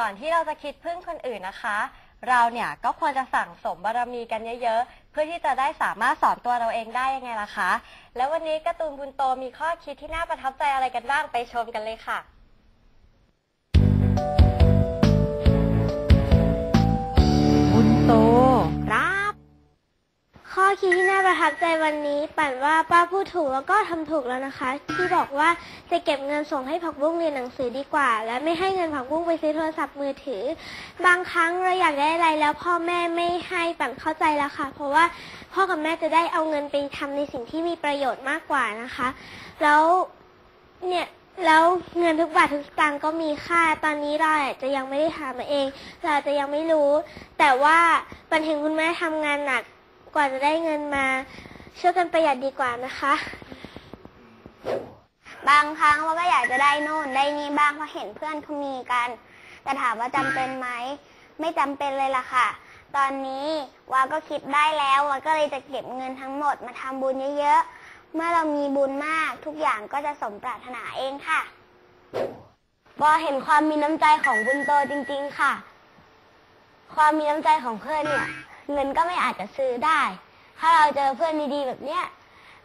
ก่อนที่เราจะคิดพึ่งคนอื่นนะคะ เราเนี่ยก็ควรจะสั่งสมบารมีกันเยอะๆ เพื่อที่จะได้สามารถสอนตัวเราเองได้ยังไงล่ะคะ แล้ววันนี้การ์ตูนบุญโตมีข้อคิดที่น่าประทับใจอะไรกันบ้างไปชมกันเลยค่ะ คิดที่น่าประทับใจวันนี้ ปั่นว่าป้าพูดถูกแล้วก็ทำถูกแล้วนะคะ ที่บอกว่าจะเก็บเงินส่งให้ผักบุ้งเรียนหนังสือดีกว่า และไม่ให้เงินผักบุ้งไปซื้อโทรศัพท์มือถือ บางครั้งเราอยากได้อะไรแล้วพ่อแม่ไม่ให้ปั่นเข้าใจแล้วค่ะ เพราะว่าพ่อกับแม่จะได้เอาเงินไปทำในสิ่งที่มีประโยชน์มากกว่านะคะ แล้วเนี่ยแล้วเงินทุกบาททุกสตางค์ก็มีค่า ตอนนี้เราอาจจะยังไม่ได้หามาเอง เราจะยังไม่รู้ แต่ว่าปันเห็นคุณแม่ทำงานหนัก ว่าจะได้เงินมา ช่วยกันประหยัดดีกว่านะคะ บางครั้งเราก็อยากจะได้โน่นได้นี่บ้างเพราะเห็นเพื่อนเขามีกัน แต่ถามว่าจำเป็นไหม ไม่จำเป็นเลยล่ะค่ะ ตอนนี้วาก็คิดได้แล้ววาก็เลยจะเก็บเงินทั้งหมดมาทำบุญเยอะๆ เมื่อเรามีบุญมากทุกอย่างก็จะสมปรารถนาเองค่ะ วาเห็นความมีน้ำใจของบุญโตจริง ๆ ค่ะ ความมีน้ำใจของเพื่อนเนี่ย เงินก็ไม่อาจจะซื้อได้ ถ้าเราเจอเพื่อนดีๆแบบเนี้ย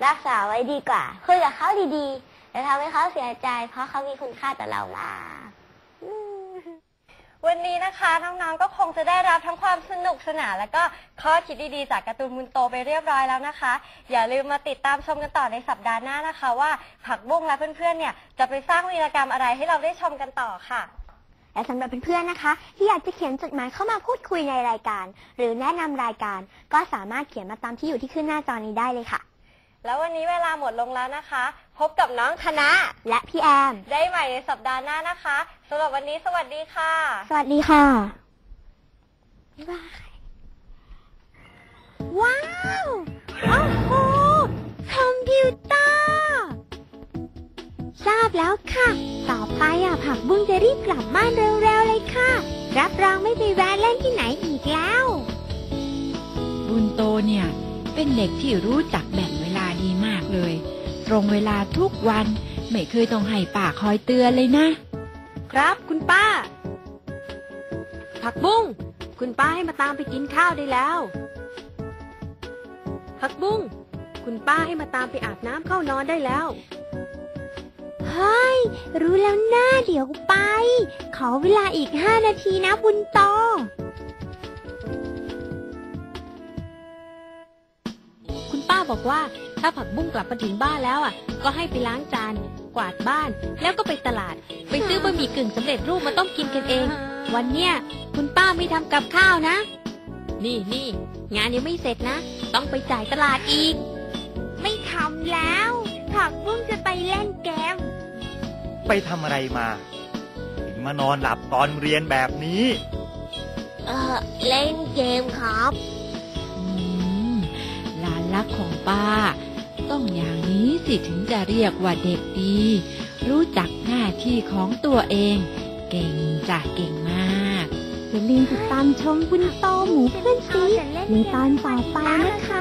รักษาไว้ดีกว่าคุยกับเขาดีๆอย่าทำให้เขาเสียใจ เพราะเขามีคุณค่าต่อเรามากวันนี้นะคะน้องๆก็คงจะได้รับทั้งความสนุกสนานและก็ข้อคิดดีๆจากการ์ตูนบุญโตไปเรียบร้อยแล้วนะคะ อย่าลืมมาติดตามชมกันต่อในสัปดาห์หน้านะคะ ว่าผักบุ้งและเพื่อนๆเนี่ยจะไปสร้างวีรกรรมอะไรให้เราได้ชมกันต่อค่ะ และสำหรับเพื่อนๆนะคะ ที่อยากจะเขียนจดหมายเข้ามาพูดคุยในรายการ หรือแนะนำรายการ ก็สามารถเขียนมาตามที่อยู่ที่ขึ้นหน้าจอนี้ได้เลยค่ะ แล้ววันนี้เวลาหมดลงแล้วนะคะ พบกับน้องคณะและพี่แอมได้ใหม่ในสัปดาห์หน้านะคะสำหรับวันนี้สวัสดีค่ะ สวัสดีค่ะว้าวโอ้โหคอมพิวเตอร์ทราบแล้วค่ะต่อ ไปอะผักบุ้งจะรีบกลับบ้านเร็วๆเลยค่ะ รับรองไม่ไปแวะเล่นที่ไหนอีกแล้ว บุญโตเนี่ย เป็นเด็กที่รู้จักแบ่งเวลาดีมากเลย ตรงเวลาทุกวัน ไม่เคยต้องให้ป่าคอยเตือนเลยนะ ครับคุณป้า ผักบุ้งคุณป้าให้มาตามไปกินข้าวได้แล้ว ผักบุ้งคุณป้าให้มาตามไปอาบน้ำเข้านอนได้แล้วเฮ้ย รู้แล้วนะเดี๋ยวไป ขอเวลาอีกห้านาทีนะบุญโตคุณป้าบอกว่า ถ้าผักบุ้งกลับมาถึงบ้านแล้วอะ ก็ให้ไปล้างจาน กวาดบ้าน แล้วก็ไปตลาด ไปซื้อบะหมี่กึ่งสำเร็จรูปมาต้มกินกันเอง วันเนี้ยคุณป้าไม่ทำกับข้าวนะ นี่นี่งานยังไม่เสร็จนะ ต้องไปจ่ายตลาดอีก ไม่ทำแล้วผักบุ้งจะไปเล่นเกม ไปทำอะไรมาถึงมานอนหลับตอนเรียนแบบนี้ เออเล่นเกมครับ อืมหลานรักของป้า ต้องอย่างนี้สิถึงจะเรียกว่าเด็กดี รู้จักหน้าที่ของตัวเอง เก่งจ้ะเก่งมากอย่าลืมติดตามชมบุญโตหมูเพื่อนซีในตอนต่อไปนะคะ